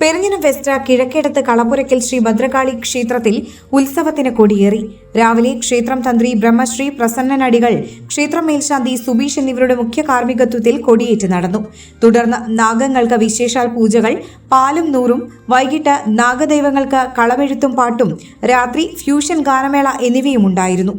Perinjanam west Kizhakkedath Kalappurakkal Sree Bhadrakali ക്ഷേത്രത്തിൽ ഉത്സവത്തിന് കൊടിയേറി. രാവിലെ ക്ഷേത്രം തന്ത്രി ബ്രഹ്മശ്രീ പ്രസന്നനടികൾ ക്ഷേത്രം മേൽശാന്തി സുബീഷ് എന്നിവരുടെ മുഖ്യ കാർമ്മികത്വത്തിൽ കൊടിയേറ്റ് നടന്നു. തുടർന്ന് നാഗങ്ങൾക്ക് വിശേഷാൽ പൂജകൾ പാലും നൂറും വൈകിട്ട് നാഗദൈവങ്ങൾക്ക് കളമെഴുത്തും പാട്ടും രാത്രി ഫ്യൂഷൻ ഗാനമേള എന്നിവയും ഉണ്ടായിരുന്നു.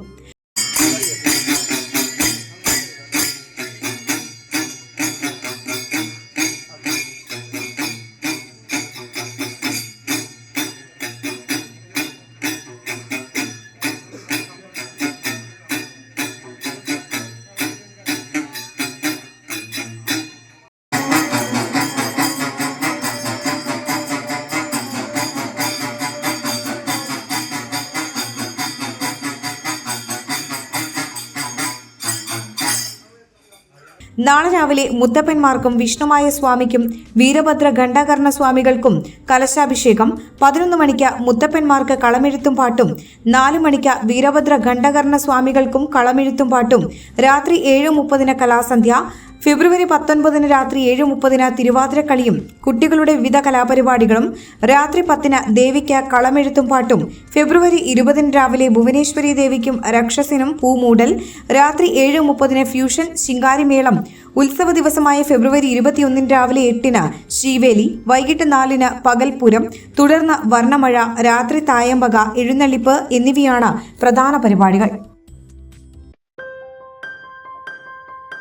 നാളെ രാവിലെ മുത്തപ്പന്മാർക്കും വിഷ്ണുമായ സ്വാമിക്കും വീരഭദ്ര ഘണ്ഠാകർണ സ്വാമികൾക്കും കലശാഭിഷേകം. പതിനൊന്ന് മണിക്ക് മുത്തപ്പന്മാർക്ക് കളമെഴുത്തും പാട്ടും. നാല് മണിക്ക് വീരഭദ്ര ഘണ്ഠകർണ സ്വാമികൾക്കും കളമെഴുത്തും പാട്ടും. രാത്രി ഏഴ് മുപ്പതിന് കലാസന്ധ്യ. ഫെബ്രുവരി പത്തൊൻപതിന് രാത്രി ഏഴ് മുപ്പതിന് തിരുവാതിരക്കളിയും കുട്ടികളുടെ വിവിധ കലാപരിപാടികളും രാത്രി പത്തിന് ദേവിക്ക് കളമെഴുത്തും പാട്ടും ഫെബ്രുവരി ഇരുപതിന് രാവിലെ ഭുവനേശ്വരി ദേവിക്കും രക്ഷസിനും പൂമൂടൽ രാത്രി ഏഴ് മുപ്പതിന് ഫ്യൂഷൻ ശിങ്കാരിമേളം ഉത്സവ ദിവസമായ ഫെബ്രുവരി ഇരുപത്തിയൊന്നിന് രാവിലെ എട്ടിന് ശ്രീവേലി വൈകിട്ട് നാലിന് പകൽപുരം തുടർന്ന് വർണമഴ രാത്രി തായമ്പക എഴുന്നള്ളിപ്പ് എന്നിവയാണ് പ്രധാന പരിപാടികൾ.